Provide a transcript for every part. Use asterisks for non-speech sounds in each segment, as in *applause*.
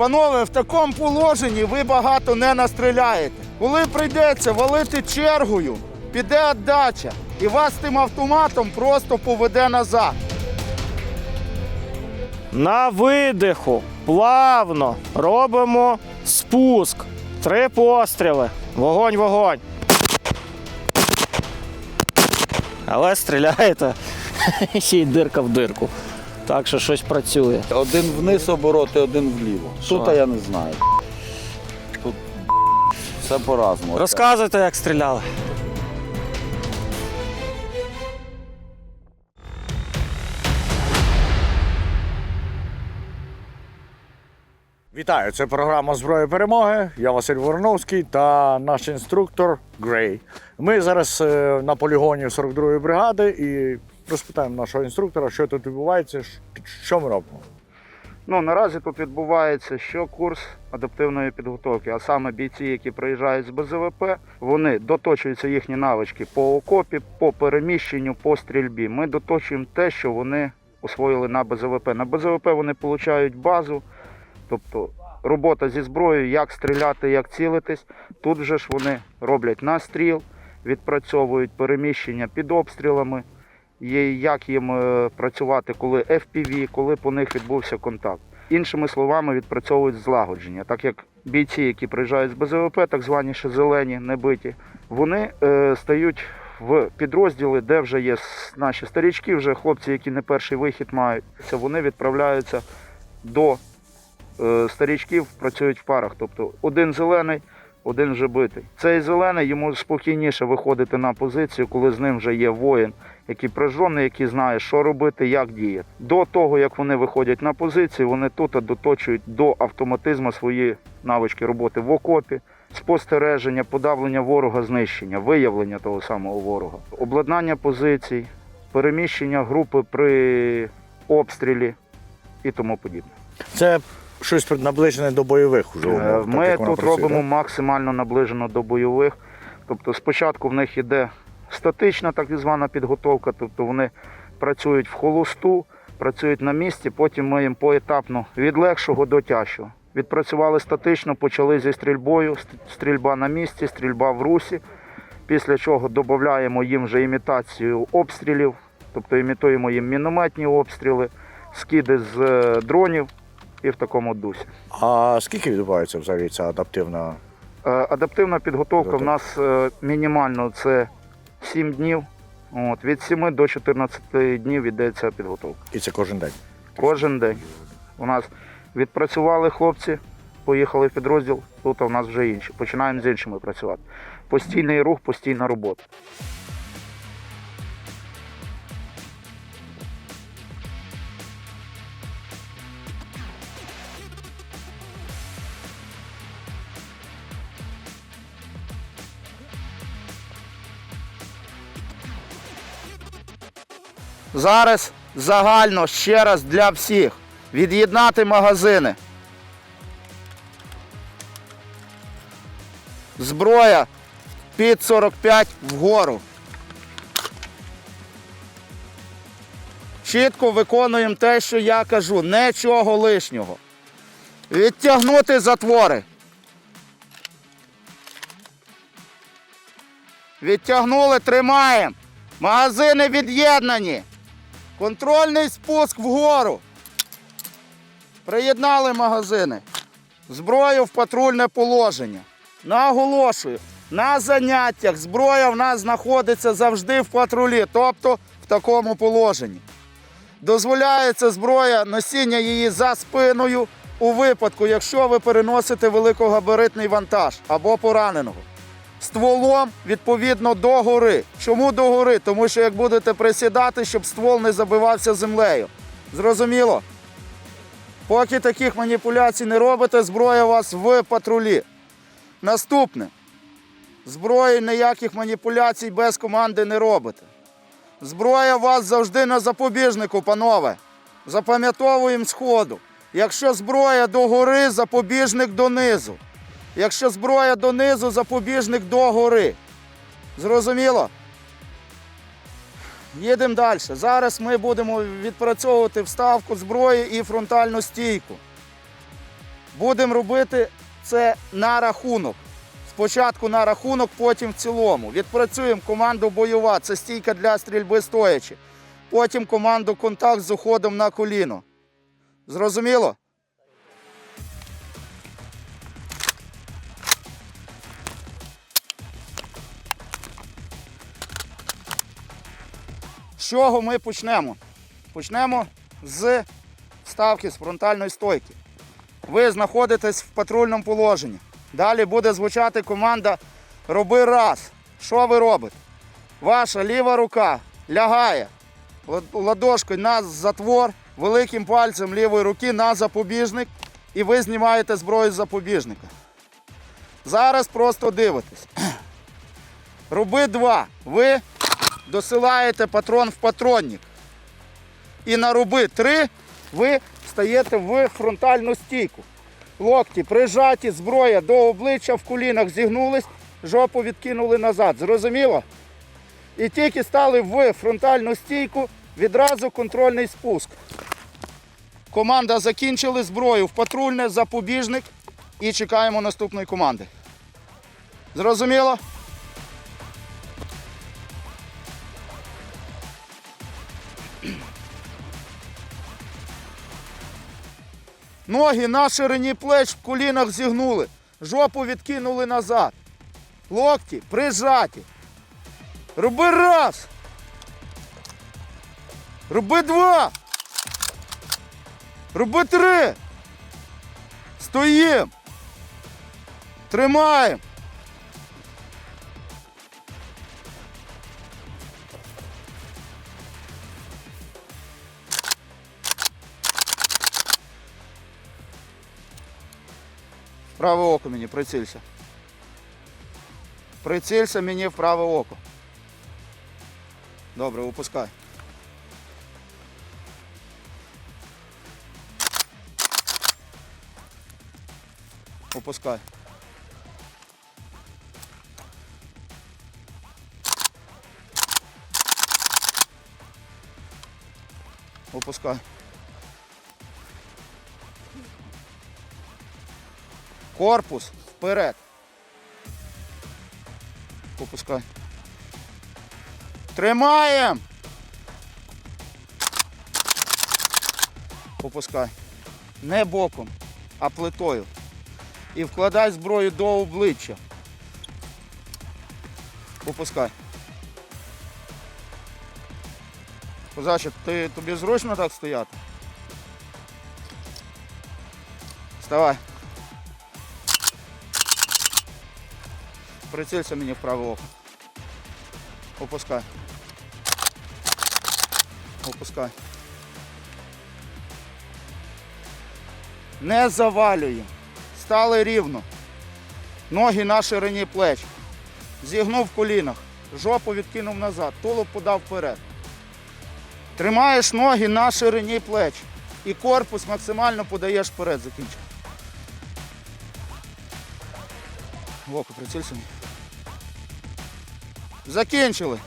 Панове, в такому положенні ви багато не настріляєте. Коли прийдеться валити чергою, піде віддача, і вас тим автоматом просто поведе назад. На видиху плавно робимо спуск. Три постріли. Вогонь, вогонь. Але стріляєте, *laughs* ще й дирка в дирку. Так що щось працює. Один вниз обороти, один вліво. Тут я не знаю. Тут все по-разному. Розказуйте, як стріляли. Вітаю! Це програма Зброя перемоги. Я Василь Вороновський та наш інструктор Грей. Ми зараз е, на полігоні 42-ї бригади і розпитаємо нашого інструктора, що тут відбувається, що ми робимо. Ну, наразі тут відбувається що курс адаптивної підготовки, а саме бійці, які приїжджають з БЗВП, вони доточуються їхні навички по окопі, по переміщенню, по стрільбі. Ми доточуємо те, що вони освоїли на БЗВП. На БЗВП вони отримують базу, тобто робота зі зброєю, як стріляти, як цілитись. Тут вже ж вони роблять настріл, відпрацьовують переміщення під обстрілами. Як їм е, працювати, коли FPV, коли по них відбувся контакт. Іншими словами, відпрацьовують злагодження, так як бійці, які приїжджають з БЗВП, так звані ще зелені, небиті, вони е, стають в підрозділи, де вже є наші старічки, вже хлопці, які не перший вихід мають. Вони відправляються до е, старічків, працюють в парах. Тобто один зелений, один вже битий. Цей зелений йому спокійніше виходити на позицію, коли з ним вже є воїн, який прижжений, який знає, що робити, як діяти. До того, як вони виходять на позицію, вони тут доточують до автоматизму свої навички роботи в окопі, спостереження, подавлення ворога, знищення, виявлення того самого ворога, обладнання позицій, переміщення групи при обстрілі і тому подібне. Це щось наближене до бойових уже. Е, так Ми тут працює, робимо так? максимально наближено до бойових. Тобто спочатку в них іде статична так звана підготовка, тобто вони працюють в холосту, працюють на місці, потім ми їм поетапно від легшого до тяжчого. Відпрацювали статично, почали зі стрільбою, стрільба на місці, стрільба в русі. Після чого додаємо їм вже імітацію обстрілів, тобто імітуємо їм мінометні обстріли, скиди з е, дронів і в такому дусі. А скільки відбувається взагалі ця адаптивна? Е, Адаптивна підготовка в нас е, мінімально це 7 днів. От, від 7 до 14 днів йдеться підготовка. І це кожен день. Кожен день. У нас відпрацювали хлопці, поїхали в підрозділ, тут у нас вже інші. Починаємо з іншими працювати. Постійний рух, постійна робота. Зараз загально ще раз для всіх від'єднати магазини. Зброя під 45 вгору. Чітко виконуємо те, що я кажу, нічого лишнього. Відтягнути затвори. Відтягнули, тримаємо. Магазини від'єднані. Контрольний спуск вгору. Приєднали магазини. Зброю в патрульне положення. Наголошую, на заняттях зброя в нас знаходиться завжди в патрулі, тобто в такому положенні. Дозволяється зброя носіння її за спиною у випадку, якщо ви переносите великогабаритний вантаж або пораненого стволом відповідно до гори. Чому до гори? Тому що як будете присідати, щоб ствол не забивався землею. Зрозуміло? Поки таких маніпуляцій не робите, зброя у вас в патрулі. Наступне. Зброї ніяких маніпуляцій без команди не робите. Зброя у вас завжди на запобіжнику, панове. Запам'ятовуємо сходу. Якщо зброя до гори, запобіжник донизу. Якщо зброя донизу, запобіжник до гори. Зрозуміло? Їдемо далі. Зараз ми будемо відпрацьовувати вставку зброї і фронтальну стійку. Будемо робити це на рахунок. Спочатку на рахунок, потім в цілому. Відпрацюємо команду бойова, це стійка для стрільби стоячи. Потім команду контакт з уходом на коліно. Зрозуміло? Чого ми почнемо? Почнемо з ставки з фронтальної стойки. Ви знаходитесь в патрульному положенні. Далі буде звучати команда Роби раз. Що ви робите? Ваша ліва рука лягає ладошкою на затвор, великим пальцем лівої руки на запобіжник, і ви знімаєте зброю з запобіжника. Зараз просто дивитесь. *clears throat* Роби два. Ви досилаєте патрон в патронник. І на руби три ви стаєте в фронтальну стійку. Локті прижаті, зброя до обличчя в колінах зігнулись, жопу відкинули назад. Зрозуміло? І тільки стали в фронтальну стійку, відразу контрольний спуск. Команда закінчили зброю в патрульне, запобіжник і чекаємо наступної команди. Зрозуміло? Ноги на ширині плеч в колінах зігнули, жопу відкинули назад. Локті прижаті. Роби раз. Роби два. Роби три. Стоїм. Тримаємо. Праве око мені, прицілься. Прицілься мені в праве око. Добре, випускай. Опускай. Опускай. Корпус вперед. Опускай. Тримаємо. Опускай. Не боком, а плитою. І вкладай зброю до обличчя. Опускай. Козаче, ти, тобі зручно так стояти? Вставай. Прицілься мені в праве око. Опускай. Опускай. Не завалюємо. Стали рівно. Ноги на ширині плеч. Зігнув в колінах. Жопу відкинув назад. Тулуб подав вперед. Тримаєш ноги на ширині плеч. І корпус максимально подаєш вперед. Закінчив. В око прицілься. Закінчили.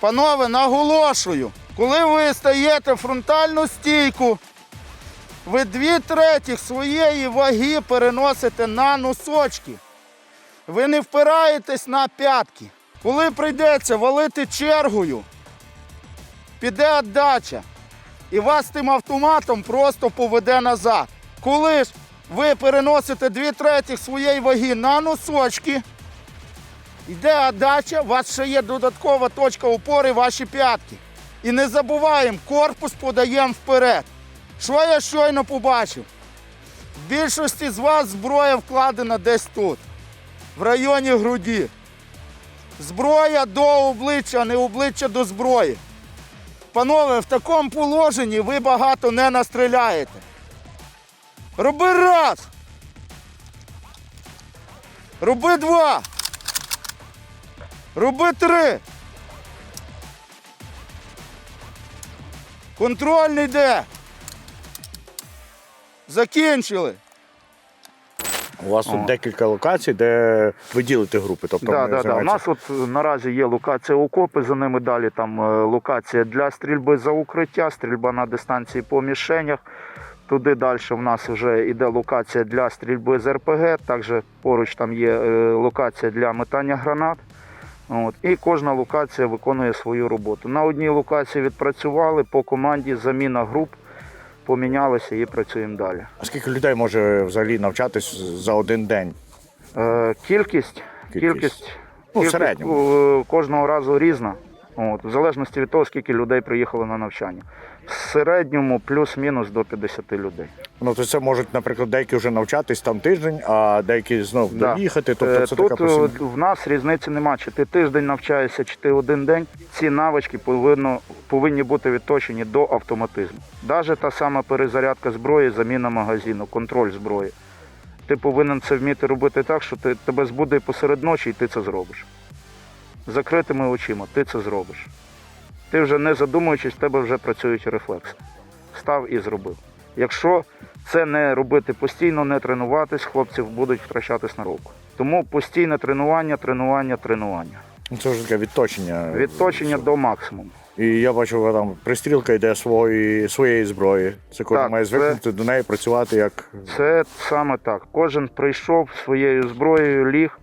Панове, наголошую, коли ви стаєте фронтальну стійку, ви дві третіх своєї ваги переносите на носочки. Ви не впираєтесь на п'ятки. Коли прийдеться валити чергою, піде віддача. І вас тим автоматом просто поведе назад. Коли ж ви переносите дві третіх своєї ваги на носочки, йде віддача, у вас ще є додаткова точка опори ваші п'ятки. І не забуваємо, корпус подаємо вперед. Що я щойно побачив? В більшості з вас зброя вкладена десь тут, в районі груді. Зброя до обличчя, а не обличчя до зброї. Панове, в такому положенні ви багато не настріляєте. Роби раз. Роби два. Роби три. Контрольний де. Закінчили. У вас тут декілька локацій, де ви ділите групи. Тобто Да, да, да. У нас от е, наразі є локація окопи, за ними далі там е, локація для стрільби за укриття, стрільба на дистанції по мішенях. Туди далі в нас вже йде локація для стрільби з РПГ. Також поруч там є е, локація для метання гранат. От. І кожна локація виконує свою роботу. На одній локації відпрацювали по команді заміна груп, помінялися і працюємо далі. А скільки людей може взагалі навчатись за один день? Е, кількість, Кількість. кількість, Ну, в середньому. е, кожного разу різна. От, в залежності від того, скільки людей приїхало на навчання. В середньому плюс-мінус до 50 людей. Ну то це можуть, наприклад, деякі вже навчатись там тиждень, а деякі знов Да. доїхати. Тобто Е, це Тут така е, постійна. в нас різниці нема. Чи ти тиждень навчаєшся, чи ти один день. Ці навички повинно, повинні бути відточені до автоматизму. Навіть та сама перезарядка зброї, заміна магазину, контроль зброї. Ти повинен це вміти робити так, що ти, тебе збуде посеред ночі і ти це зробиш. З Закритими очима ти це зробиш. Ти вже не задумуючись, в тебе вже працюють рефлекси. Став і зробив. Якщо це не робити постійно, не тренуватись, хлопці будуть втрачати сноровку. Тому постійне тренування, тренування, тренування. Ну, Це вже таке відточення. Відточення до максимуму. І я бачу, там пристрілка йде свої, своєї зброї. Це кожен Так, має це- до неї, працювати як. Це саме так. Кожен прийшов своєю зброєю, ліг.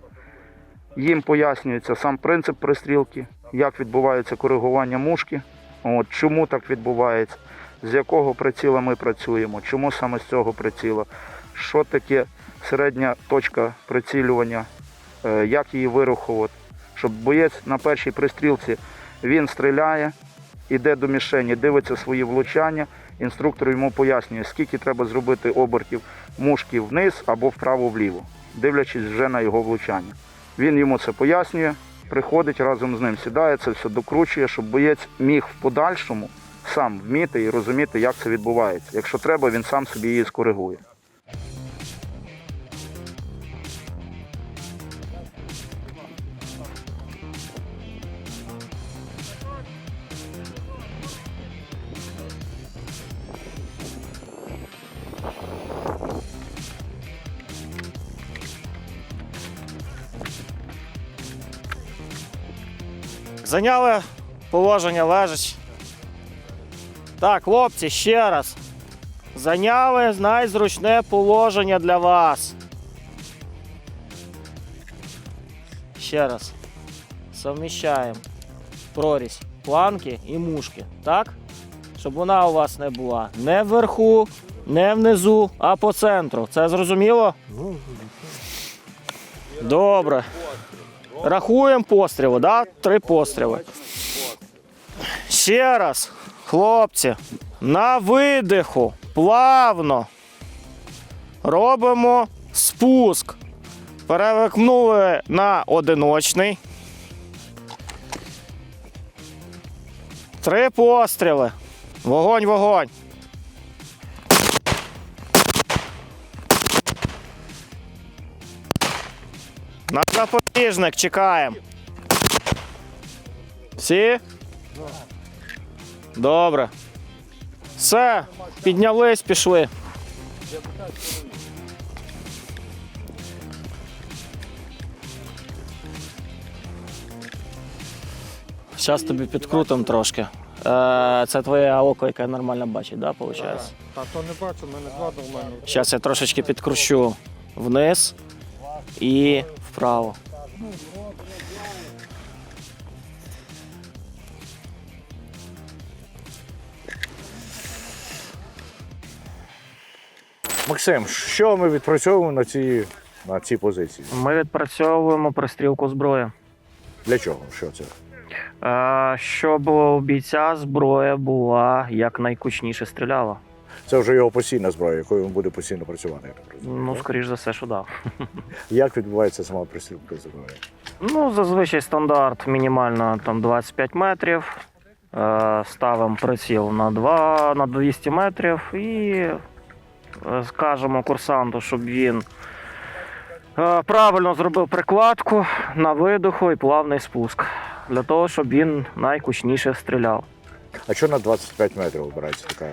Їм пояснюється сам принцип пристрілки, як відбувається коригування мушки, от, чому так відбувається, з якого приціла ми працюємо, чому саме з цього приціла, що таке середня точка прицілювання, е, як її вирахувати. Щоб боєць на першій пристрілці він стріляє, іде до мішені, дивиться свої влучання. Інструктор йому пояснює, скільки треба зробити обертів мушки вниз або вправо-вліво, дивлячись вже на його влучання. Він йому це пояснює, приходить разом з ним, сідає, це все докручує, щоб боєць міг в подальшому сам вміти і розуміти, як це відбувається. Якщо треба, він сам собі її скоригує. Зайняли положення лежачи. Так, хлопці, ще раз. Зайняли найзручне положення для вас. Ще раз. Совміщаємо прорізь планки і мушки. Так? Щоб вона у вас не була не вверху, не внизу, а по центру. Це зрозуміло? Добре. Рахуємо постріли, да? Три постріли. Ще раз, хлопці, на видиху, плавно. Робимо спуск. Перевикнули на одиночний. Три постріли. Вогонь, вогонь. На запобіжник чекаємо. Всі? Добре. Все, піднялись, пішли. Зараз тобі підкрутимо трошки. Е, Це твоє око, яке нормально бачить, да, виходить? Та то не бачу, в мене два нормально. Зараз я трошечки підкручу вниз і вправо. Максим, що ми відпрацьовуємо на цій, на цій позиції? Ми відпрацьовуємо пристрілку зброї. Для чого? Що це? Е, Щоб у бійця зброя була якнайкучніше стріляла. Це вже його постійна зброя, якою він буде постійно працювати. Я так розумію. Ну, скоріш за все, що да. *laughs* Як відбувається сама пристрілка зброї? Ну, зазвичай стандарт мінімально там 25 метрів. Е, Ставимо приціл на 2, на 200 метрів і скажемо курсанту, щоб він е, правильно зробив прикладку на видоху і плавний спуск. Для того, щоб він найкучніше стріляв. А що на 25 метрів обирається така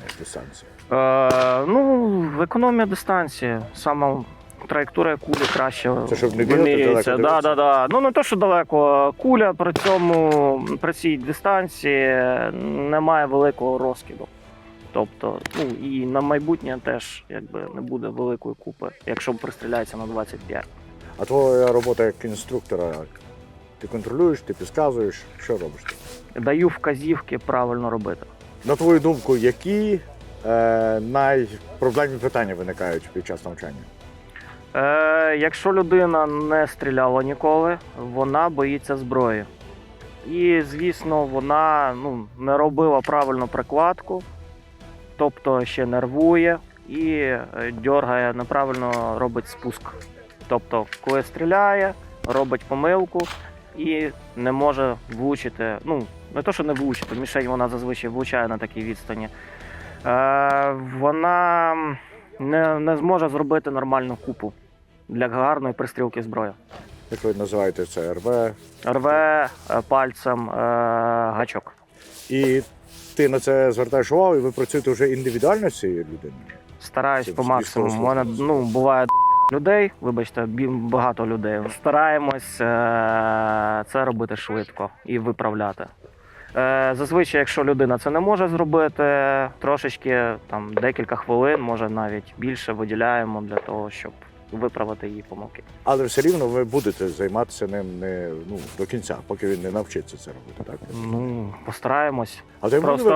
ну, дистанція? Е, ну, економія дистанції. Сама траєкторія кулі краще Це щоб не вимірюється. Да, да, да. Ну не то, що далеко. Куля при цьому при цій дистанції немає великого розкиду. Тобто, ну і на майбутнє теж якби не буде великої купи, якщо пристріляється на 25. А твоя робота як інструктора, ти контролюєш, ти підказуєш, що робиш? ти? Даю вказівки правильно робити. На твою думку, які е, найпроблемні питання виникають під час навчання? Е, якщо людина не стріляла ніколи, вона боїться зброї. І, звісно, вона ну, не робила правильну прикладку, тобто ще нервує і е, дьоргає, неправильно робить спуск. Тобто, коли стріляє, робить помилку і не може влучити. Ну, не то, що не влучити, мішень вона зазвичай влучає на такій відстані. Е, вона не, не зможе зробити нормальну купу для гарної пристрілки зброї. Як ви називаєте це РВ? Рве е, пальцем е, гачок. І ти на це звертаєш увагу, і ви працюєте вже індивідуально з цією людиною? Стараюсь Це по максимуму. У мене ну, буває людей, вибачте, бі- багато людей. Стараємось е, це робити швидко і виправляти. Е, Зазвичай, якщо людина це не може зробити, трошечки там декілька хвилин, може навіть більше виділяємо для того, щоб виправити її помилки. Але все рівно ви будете займатися ним не ну, до кінця, поки він не навчиться це робити. Так? Ну, постараємось. А, ти Просто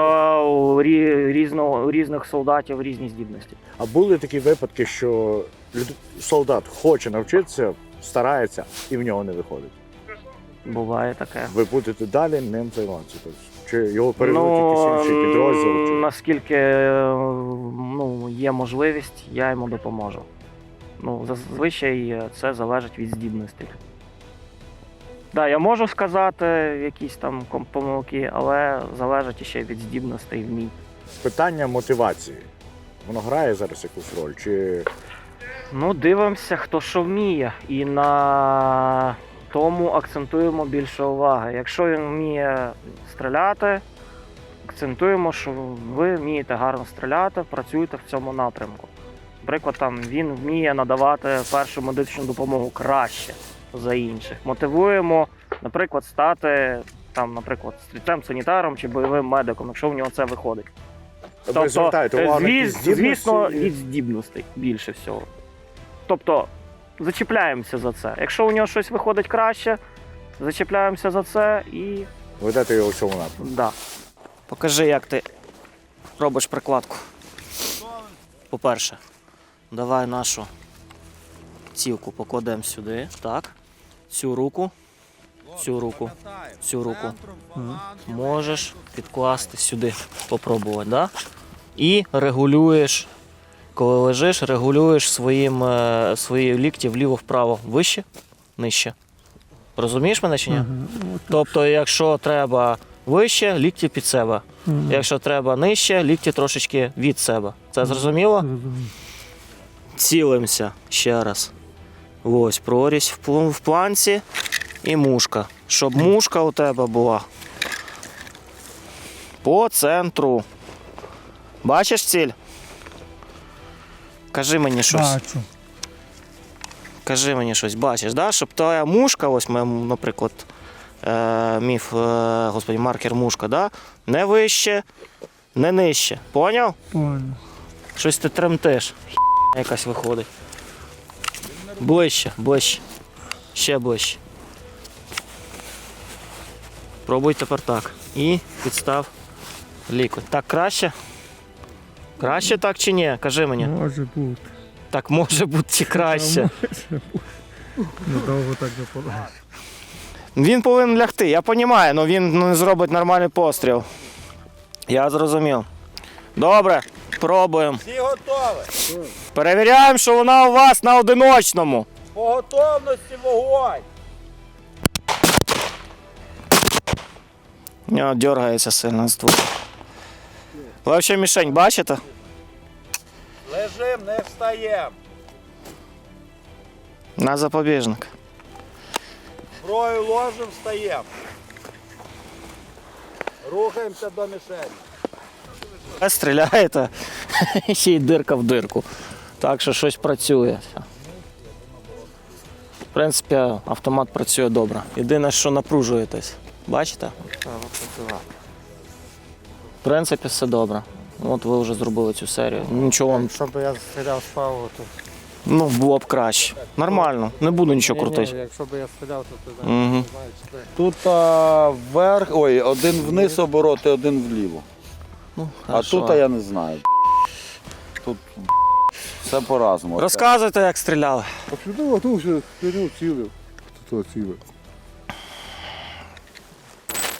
у рі- різно, у різних солдатів різні здібності. а були такі випадки, що люд... солдат хоче навчитися, старається і в нього не виходить. Буває таке. Ви будете далі ним займатися. Тобто, чи його переведуть якийсь інший підрозділ? Чи... наскільки е, ну, є можливість, я йому допоможу. Ну, зазвичай це залежить від здібностей. Да, я можу сказати якісь там помилки, але залежить ще від здібностей вмінь. Питання мотивації. Воно грає зараз якусь роль? Чи Ну, дивимося, хто що вміє. І на тому акцентуємо більше уваги. Якщо він вміє стріляти, акцентуємо, що ви вмієте гарно стріляти, працюєте в цьому напрямку. Наприклад, там він вміє надавати першу медичну допомогу краще за інших. Мотивуємо, наприклад, стати там, наприклад, стрільцем санітаром чи бойовим медиком, якщо в нього це виходить. ви звертаєте звіс- здібності? звісно, від здібностей більше всього. Тобто зачіпляємося за це. Якщо у нього щось виходить краще, зачіпляємося за це і. ведете його в цьому напрямку? Да. Покажи, як ти робиш прикладку. По-перше, давай нашу цівку покладемо сюди. Так. Цю руку. Цю руку. Цю руку. Можеш підкласти сюди. Попробувати, да? І регулюєш. Коли лежиш, регулюєш своїм, е, свої лікті вліво-вправо. Вище, нижче. Розумієш мене чи ні? Тобто, якщо треба вище, лікті під себе. Якщо треба нижче, лікті трошечки від себе. Це зрозуміло? Цілимося ще раз. Ось прорізь в пл- в планці і мушка. Щоб мушка у тебе була по центру. Бачиш ціль? Кажи мені щось. Бачу. Кажи мені щось, бачиш, да? щоб твоя мушка, ось моя, наприклад, е, міф, е, господи, маркер мушка, да? не вище, не нижче. Поняв? Понял. Щось ти тремтиш. Якась виходить. Ближче, ближче. Ще ближче. Пробуй тепер так. І підстав лікоть. Так краще? Краще так чи ні? Кажи мені. Може бути. Так може бути чи краще. Недовго так не подаш. Він повинен лягти, я розумію, але він не зробить нормальний постріл. Я зрозумів. Добре, пробуємо. Всі готові. Перевіряємо, що вона у вас на одиночному. По готовності вогонь. Нього дергається сильно ствол. Ви взагалі мішень бачите? Лежим, не встаємо. На запобіжник. Зброю ложим, встаємо. Рухаємося до мішені. Ви стріляєте, *laughs* ще й дирка в дирку. Так що щось працює. В принципі, автомат працює добре. Єдине, що напружуєтесь. Бачите? В принципі, все добре. От ви вже зробили цю серію. Нічого вам. Якщо б я стріляв справа, то Ну, було б краще. Нормально, не буду нічого Ні, ні, крутити. Якщо б я стріляв, то ти Мгм. знаєш, Тут а, вверх, ой, один вниз обороти, один вліво. Ну, А хорошо. тут я не знаю. Тут все по-разному. Розказуйте, як стріляли. А сюди, а тут вже херню цілив. Тут цілив.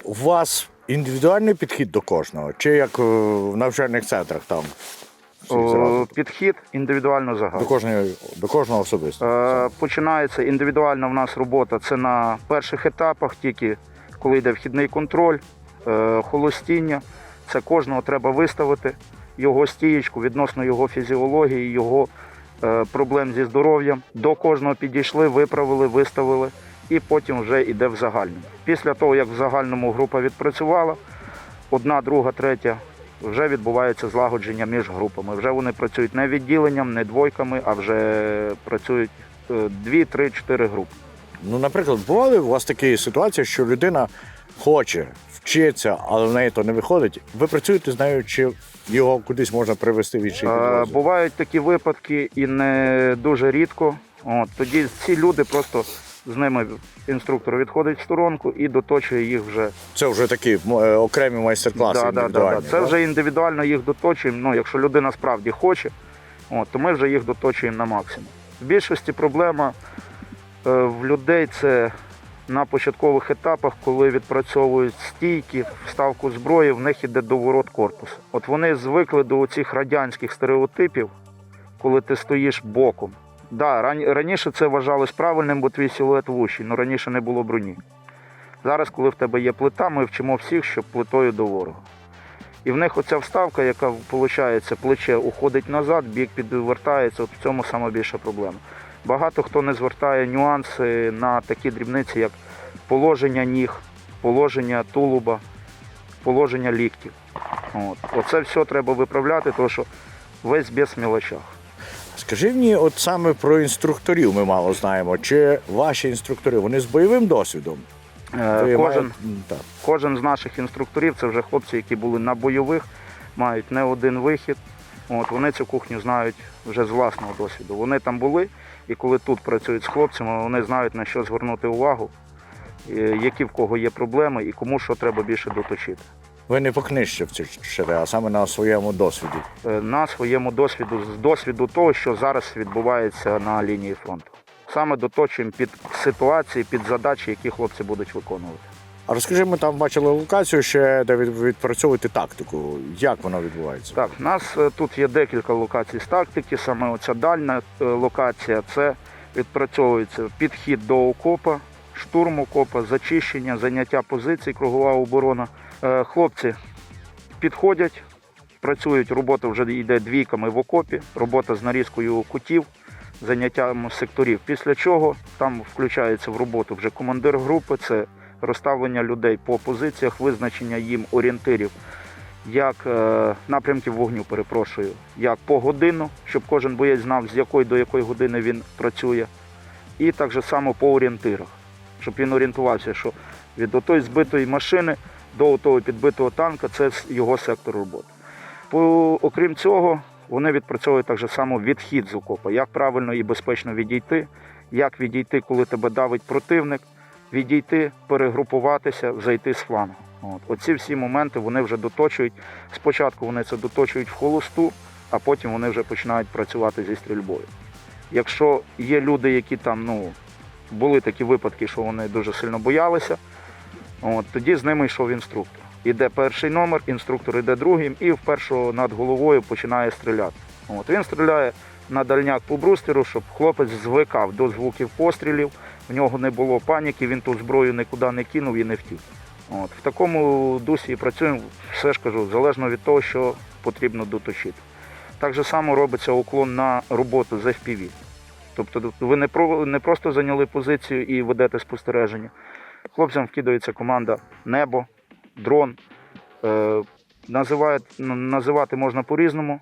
У вас індивідуальний підхід до кожного, чи як е, в навчальних центрах там? всі О. Підхід індивідуально До кожного, до кожного особисто. Е, Починається індивідуальна в нас робота. Це на перших етапах, тільки коли йде вхідний контроль, е, холостіння. Це кожного треба виставити, його стієчку відносно його фізіології, його е, проблем зі здоров'ям. До кожного підійшли, виправили, виставили, і потім вже йде в загальному. Після того, як в загальному група відпрацювала, одна, друга, третя. Вже відбувається злагодження між групами. Вже вони працюють не відділенням, не двойками, а вже працюють е, дві, три, чотири групи. Ну, наприклад, бували у вас такі ситуації, що людина хоче, вчиться, але в неї то не виходить. Ви працюєте з нею, чи його кудись можна привести в інший Е, підрозділ? Бувають такі випадки і не дуже рідко. От, тоді ці люди просто з ними інструктор відходить в сторонку і доточує їх вже. Це вже такі м, е, окремі майстер-класи. Індивідуальні, Це да? вже індивідуально їх доточуємо. Ну, якщо людина справді хоче, от, то ми вже їх доточуємо на максимум. В більшості проблема е, в людей це на початкових етапах, коли відпрацьовують стійки, вставку зброї, в них іде доворот корпусу. От вони звикли до цих радянських стереотипів, коли ти стоїш боком. Да, раніше це вважалось правильним, бо твій силует вущий, але раніше не було броні. Зараз, коли в тебе є плита, ми вчимо всіх, щоб плитою до ворога. І в них оця вставка, яка виходить, плече уходить назад, бік підвертається, от в цьому саме більша проблема. Багато хто не звертає нюанси на такі дрібниці, як положення ніг, положення тулуба, положення ліктів. От. Оце все треба виправляти, тому що весь без мілочах. Скажи мені, от саме про інструкторів ми мало знаємо. Чи ваші інструктори вони з бойовим досвідом? Е, Кожен, маєте- М, так. Кожен з наших інструкторів це вже хлопці, які були на бойових, мають не один вихід. От, вони цю кухню знають вже з власного досвіду. Вони там були, і коли тут працюють з хлопцями, вони знають на що звернути увагу, які в кого є проблеми і кому що треба більше доточити. Ви не по книжці вчите, а саме на своєму досвіді. Е, На своєму досвіду, з досвіду того, що зараз відбувається на лінії фронту. Саме доточуємо під ситуації, під задачі, які хлопці будуть виконувати. А розкажи, ми там бачили локацію, ще де ви відпрацьовуєте тактику. Як воно відбувається? Так, у нас е, тут є декілька локацій з тактики. Саме оця дальня е, локація це відпрацьовується підхід до окопа, штурм окопа, зачищення, заняття позицій, кругова оборона. Е, Хлопці підходять, працюють, робота вже йде двійками в окопі, робота з нарізкою кутів, заняттям секторів. Після чого там включається в роботу вже командир групи, це розставлення людей по позиціях, визначення їм орієнтирів як е, напрямків вогню, перепрошую, як по годину, щоб кожен боєць знав, з якої до якої години він працює, і так же само по орієнтирах, щоб він орієнтувався, що від отої збитої машини до того підбитого танка це його сектор роботи. По, окрім цього, вони відпрацьовують так же само відхід з окопа, як правильно і безпечно відійти, як відійти, коли тебе давить противник, відійти, перегрупуватися, зайти з флангу. От. Оці всі моменти вони вже доточують. Спочатку вони це доточують в холосту, а потім вони вже починають працювати зі стрільбою. Якщо є люди, які там, ну, були такі випадки, що вони дуже сильно боялися, от, тоді з ними йшов інструктор. Іде перший номер, інструктор іде другим і в першого над головою починає стріляти. От, він стріляє на дальняк по брустеру, щоб хлопець звикав до звуків пострілів, в нього не було паніки, він ту зброю нікуди не кинув і не втік. От, в такому дусі працюємо, все ж кажу, залежно від того, що потрібно доточити. Так же само робиться уклон на роботу з FPV. Тобто ви не, не просто зайняли позицію і ведете спостереження. Хлопцям вкидається команда небо, дрон. Е, називають, ну, називати можна по-різному.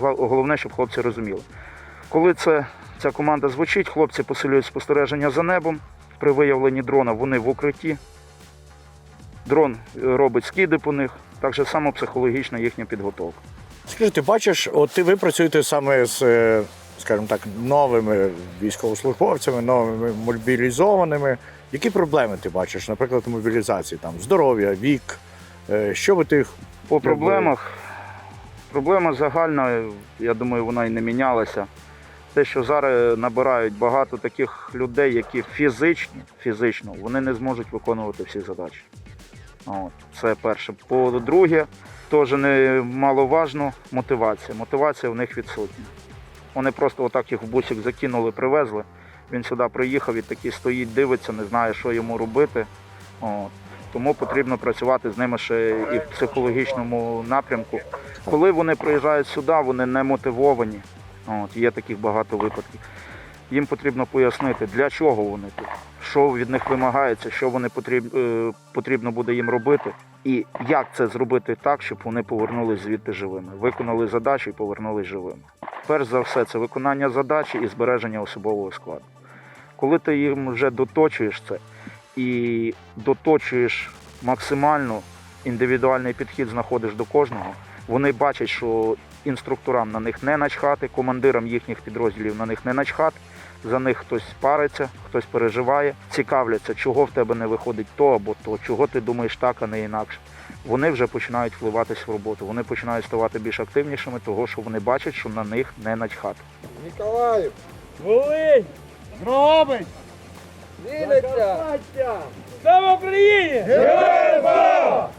Головне, щоб хлопці розуміли. Коли це, ця команда звучить, хлопці посилюють спостереження за небом. При виявленні дрона вони в укритті. Дрон е, робить скиди по них, Так же само психологічна їхня підготовка. Скажи, ти бачиш, от ти ви працюєте саме з, е, скажімо так, новими військовослужбовцями, новими мобілізованими. Які проблеми ти бачиш, наприклад, мобілізації? Там здоров'я, вік. Е, Що би ти По проблемах, проблема загальна, я думаю, вона і не мінялася. Те, що зараз набирають багато таких людей, які фізичні, фізично, вони не зможуть виконувати всі задачі. От, це перше. По-друге, теж немаловажно мотивація. Мотивація в них відсутня. Вони просто отак їх в бусик закинули, привезли. Він сюди приїхав і такий стоїть, дивиться, не знає, що йому робити. От. Тому потрібно працювати з ними ще і в психологічному напрямку. Коли вони приїжджають сюди, вони не мотивовані. От, є таких багато випадків. Їм потрібно пояснити, для чого вони тут, що від них вимагається, що вони е, потрібно буде їм робити, і як це зробити так, щоб вони повернулись звідти живими, виконали задачу і повернулись живими. Перш за все, це виконання задачі і збереження особового складу. Коли ти їм вже доточуєш це і доточуєш максимально індивідуальний підхід, знаходиш до кожного, вони бачать, що інструкторам на них не начхати, командирам їхніх підрозділів на них не начхати. За них хтось париться, хтось переживає, цікавляться, чого в тебе не виходить то або то, чого ти думаєш так, а не інакше. Вони вже починають вливатись в роботу. Вони починають ставати більш активнішими, того що вони бачать, що на них не начхати. Ніколаїв, Волинь! Дрогобич! Вінниця! Слава Україні! Героям слава!